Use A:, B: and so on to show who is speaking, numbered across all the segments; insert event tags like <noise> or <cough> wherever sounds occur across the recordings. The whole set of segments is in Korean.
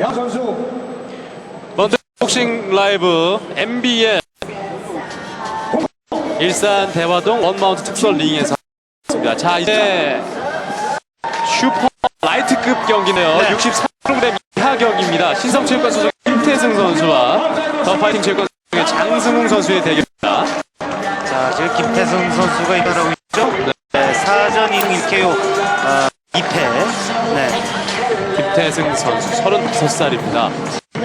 A: 양 선수
B: 먼저 복싱 라이브 MB의 일산 대화동 원마운트 특설 링에서 있습니다. 자 이제 슈퍼 라이트급 경기네요.
C: 네.
B: 63kg 이하 경기입니다. 신성체육관 소속 김태승 선수와 더 파이팅 체육관 소속의 장승웅 선수의 대결입니다.
C: 자, 지금 김태승 선수가 이겨나고 있죠? 네, 사전 이닝 1KO 아, 2패. 네.
B: 김태승 선수 35살입니다.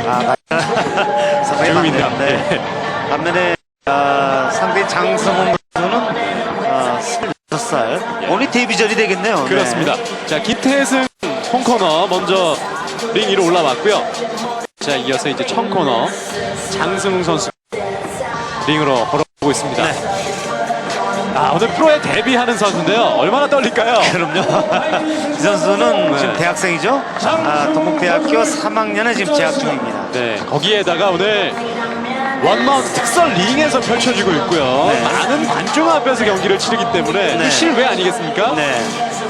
C: 아, 나- 상당히. 많네요. 네. 반면에 아, 상대 장성훈 선수는 아, 26살. 오늘 데뷔전이 되겠네요. 네.
B: 그렇습니다. 자, 김태승 홈코너 먼저 링 위로 올라왔고요. 자, 이어서 이제 청코너 장승웅 선수 링으로 걸어오고 있습니다.
C: 네.
B: 아, 오늘 프로에 데뷔하는 선수인데요. 얼마나 떨릴까요? <laughs>
C: 그럼요. 이 선수는
B: 네.
C: 지금 대학생이죠? 아, 동국대학교 3학년에 지금 재학 중입니다.
B: 네, 거기에다가 오늘 원마운트 특설 링에서 펼쳐지고 있고요.
C: 네.
B: 많은 관중 앞에서 경기를 치르기 때문에
C: 네.
B: 실외 아니겠습니까?
C: 네.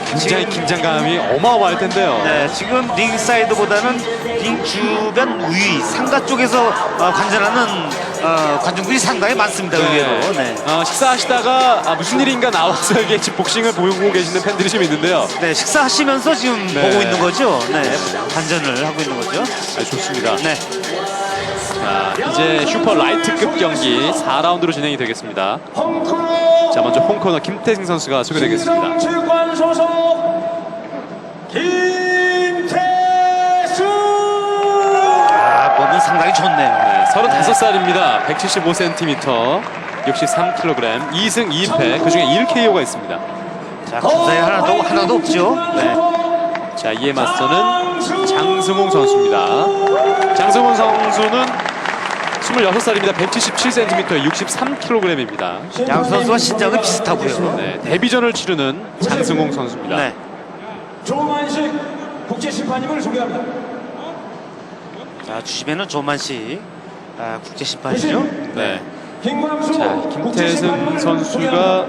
B: 굉장히 긴장감이 어마어마할 텐데요.
C: 네, 지금 링 사이드보다는 링 주변 위 상가 쪽에서 어, 관전하는 어, 관중들이 상당히 많습니다. 의외로. 네.
B: 어, 식사하시다가 아, 무슨 일인가 나와서 이게 지금 복싱을 보고 계시는 팬들이 좀 있는데요.
C: 네, 식사하시면서 지금
B: 네.
C: 보고 있는 거죠. 네, 관전을 하고 있는 거죠.
B: 아, 좋습니다.
C: 네,
B: 자, 이제 슈퍼 라이트급 경기 4라운드로 진행이 되겠습니다. 자, 먼저 홈코너 김태승 선수가 소개되겠습니다.
A: 체육관 소속 김태수
C: 아, 몸은 상당히 좋네요.
B: 네, 35살입니다. 175cm, 63kg, 2승 2패, 그중에 1KO가 있습니다.
C: 자, 군사에 하나도 하나도 없죠. 네.
B: 자, 이에 맞서는 장승홍 선수입니다. 장승홍 선수는 26살입니다. 177cm, 63kg입니다.
C: 양 선수와 신장은 비슷하고요.
B: 네, 데뷔전을 치르는 장승홍 선수입니다.
C: 네.
A: 조만식 국제심판님을 소개합니다.
C: 자, 주심에는 조만식 아, 국제 심판이죠.
B: 네.
A: 김광수
B: 자, 김태승 선수가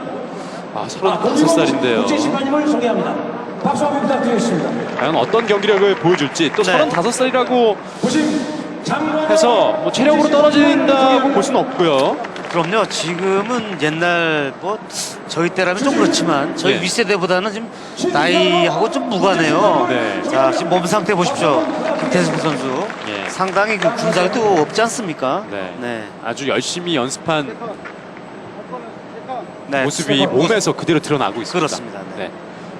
B: 아, 35살인데요.
A: 국제심판님을 소개합니다. 박수 한번 부탁드리겠습니다.
B: 과연 어떤 경기력을 보여줄지 또
C: 네.
B: 35살이라고
A: 보심 장관
B: 해서 뭐 체력으로 떨어진다고 볼 수는 없고요.
C: 그럼요. 지금은 옛날 뭐 저희 때라면 좀 그렇지만 저희
B: 예.
C: 윗세대보다는 지금 나이하고 좀 무관해요.
B: 네.
C: 자, 지금 몸 상태 보십시오. 김태승 선수.
B: 예.
C: 상당히 그 군살도 없지 않습니까?
B: 네.
C: 네.
B: 아주 열심히 연습한
C: 네.
B: 모습이 몸에서 그대로 드러나고 있습니다.
C: 그렇습니다. 네.
B: 네.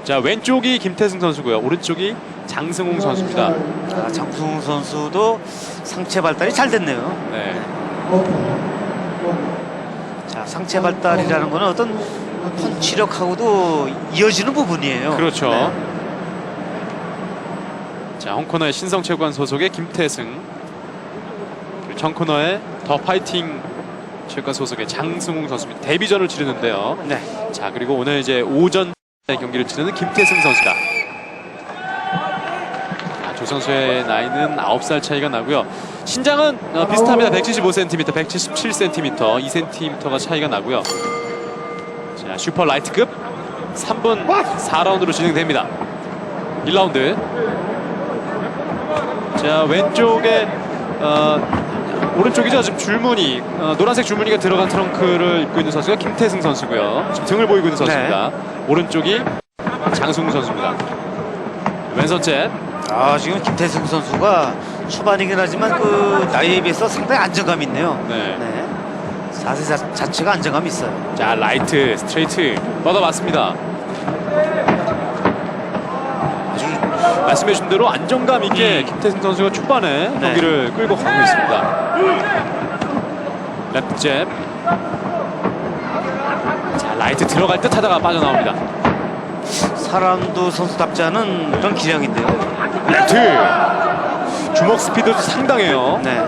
B: 자 왼쪽이 김태승 선수고요. 오른쪽이 장승홍 선수입니다.
C: 아, 장승훈 선수도 상체 발달이 잘 됐네요.
B: 네.
C: 자, 상체 발달이라는 거는 어떤 펀치력하고도 이어지는 부분이에요.
B: 그렇죠.
C: 네.
B: 자 홍코너의 신성체육관 소속의 김태승 청코너의 더 파이팅 체육관 소속의 장승홍 선수입니다. 데뷔전을 치르는데요.
C: 네.
B: 자 그리고 오늘 이제 오전 경기를 치르는 김태승 선수가 자, 조 선수의 나이는 9살 차이가 나고요. 신장은 어, 비슷합니다. 175cm, 177cm, 2cm가 차이가 나고요. 자 슈퍼 라이트급 3분 4라운드로 진행됩니다. 1라운드. 자 왼쪽에 어, 오른쪽이죠. 지금 줄무늬 어, 노란색 줄무늬가 들어간 트렁크를 입고 있는 선수가 김태승 선수고요. 지금 등을 보이고 있는 선수입니다. 오른쪽이 장승우 선수입니다. 왼손 잽.
C: 아, 지금 김태승 선수가 초반이긴 하지만 그 나이에 비해서 상당히 안정감이 있네요.
B: 네.
C: 네. 자세 자, 자체가 안정감이 있어요.
B: 자 라이트 스트레이트 뻗어봤습니다. 아주 말씀해 주신 대로 안정감 있게
C: 음.
B: 김태승 선수가 초반에
C: 네.
B: 경기를 끌고 가고 있습니다. 레프트 잽. 자 라이트 들어갈 듯 하다가 빠져나옵니다.
C: 사람도 선수답지 않은 그런 기량인데요.
B: 레프트 주먹 스피드도 상당해요.
C: 네.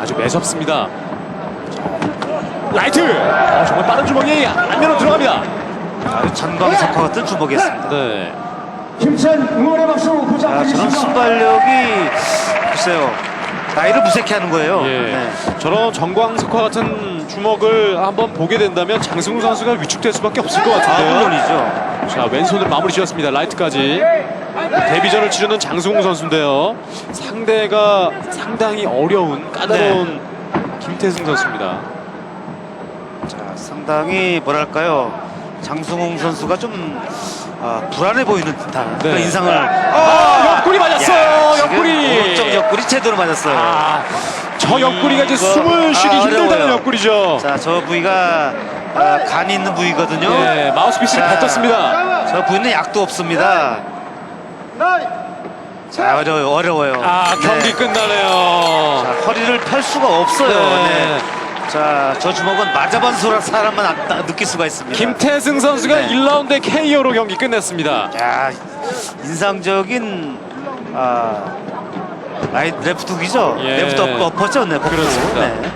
B: 아주 매섭습니다. 라이트 어, 정말 빠른 주먹이 안면으로 들어갑니다.
C: 아주 전광석화 같은 주먹이었습니다.
B: 네.
A: 힘찬 응원의 박수
C: 아, 저런
A: 부탁드리겠습니다.
C: 순발력이 글쎄요. 나이를 무색해 하는 거예요.
B: 예.
C: 네.
B: 저런 정광석화 같은 주먹을 한번 보게 된다면 장승우 선수가 위축될 수밖에 없을 것
C: 아,
B: 같은데요.
C: 물론이죠.
B: 자 왼손으로 마무리 지었습니다. 라이트까지 데뷔전을 치르는 장승우 선수인데요. 상대가 상당히 어려운 까다로운 김태승 선수입니다.
C: 자, 상당히 뭐랄까요. 장승홍 선수가 좀 아, 불안해 보이는 듯한 그런
B: 네.
C: 인상을
B: 아, 옆구리 맞았어요.
C: 지금
B: 옆구리.
C: 오른쪽 옆구리 제대로 맞았어요.
B: 아, 저 옆구리가 이제
C: 이거-
B: 숨을 쉬기
C: 아,
B: 힘들다는
C: 어려워요.
B: 옆구리죠.
C: 자, 저 부위가 아, 간이 있는 부위거든요.
B: 네, 마우스피스를
C: 자,
B: 뱉었습니다.
C: 저 부위는 약도 없습니다. 자, 어려워요. 어려워요.
B: 아, 경기
C: 네.
B: 끝나네요.
C: 자, 허리를 펼 수가 없어요.
B: 네.
C: 네. 자, 저 주먹은 맞아본 소라 사람만 안- 안 느낄 수가 있습니다.
B: 김태승 선수가
C: 네.
B: 1라운드 KO로 경기 끝냈습니다.
C: 야, 인상적인 아, 라이 레프트 훅이죠.
B: 예.
C: 레프트 업- 어퍼죠, 네, 어퍼.
B: 그렇습니다.
C: 네.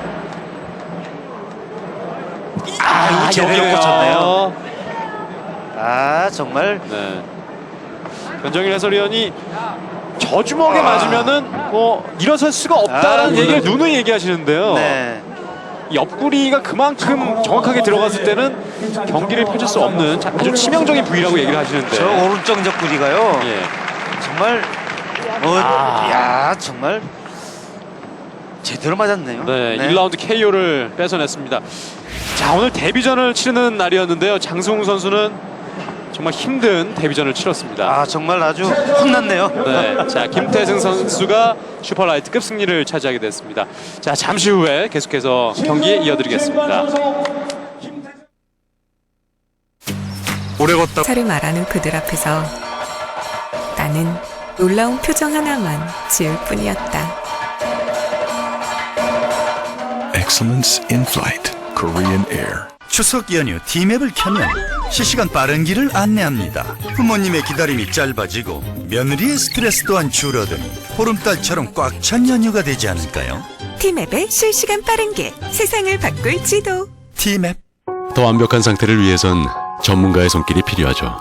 C: 아, 이거 제대로 꽂혔네요. 아, 정말
B: 네. 변정일 해설위원이 저 주먹에
C: 아.
B: 맞으면은 뭐 일어설 수가 없다라는
C: 아,
B: 얘기를
C: 물론.
B: 누누이 얘기하시는데요.
C: 네.
B: 옆구리가 그만큼 정확하게 들어갔을 때는 경기를 펼칠 수 없는 자- 아주 치명적인 부위라고 얘기를 하시는데.
C: 저 오른쪽 옆구리가요.
B: 예.
C: 정말 어,
B: 아.
C: 야, 정말 제대로 맞았네요.
B: 네, 1라운드 KO를 뺏어냈습니다. 자, 오늘 데뷔전을 치르는 날이었는데요. 장승우 선수는 정말 힘든 데뷔전을 치렀습니다.
C: 아, 정말 아주 혼났네요.
B: 네, 자 김태승 선수가 슈퍼라이트급 승리를 차지하게 됐습니다. 자 잠시 후에 계속해서 경기에 이어드리겠습니다.
D: 오래 걷다
E: 차를 말하는 그들 앞에서 나는 놀라운 표정 하나만 지을 뿐이었다.
D: Excellence in Flight Korean Air
F: 추석 연휴 D맵을 켜면 실시간 빠른 길을 안내합니다. 부모님의 기다림이 짧아지고 며느리의 스트레스 또한 줄어드니 보름달처럼 꽉 찬 연휴가 되지 않을까요?
E: 티맵의 실시간 빠른 길, 세상을 바꿀 지도.
F: D맵
G: 더 완벽한 상태를 위해선 전문가의 손길이 필요하죠.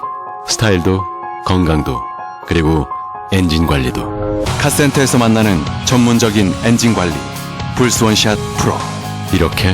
G: 스타일도, 건강도, 그리고 엔진 관리도. 카센터에서 만나는 전문적인 엔진 관리. 불스원샷 프로. 이렇게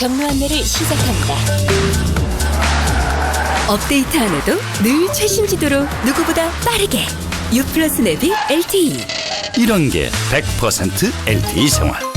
H: 경로 안내를 시작합니다. 업데이트 안 해도 늘 최신 지도로 누구보다 빠르게. U 플러스 내비 LTE.
F: 이런 게 100% LTE 생활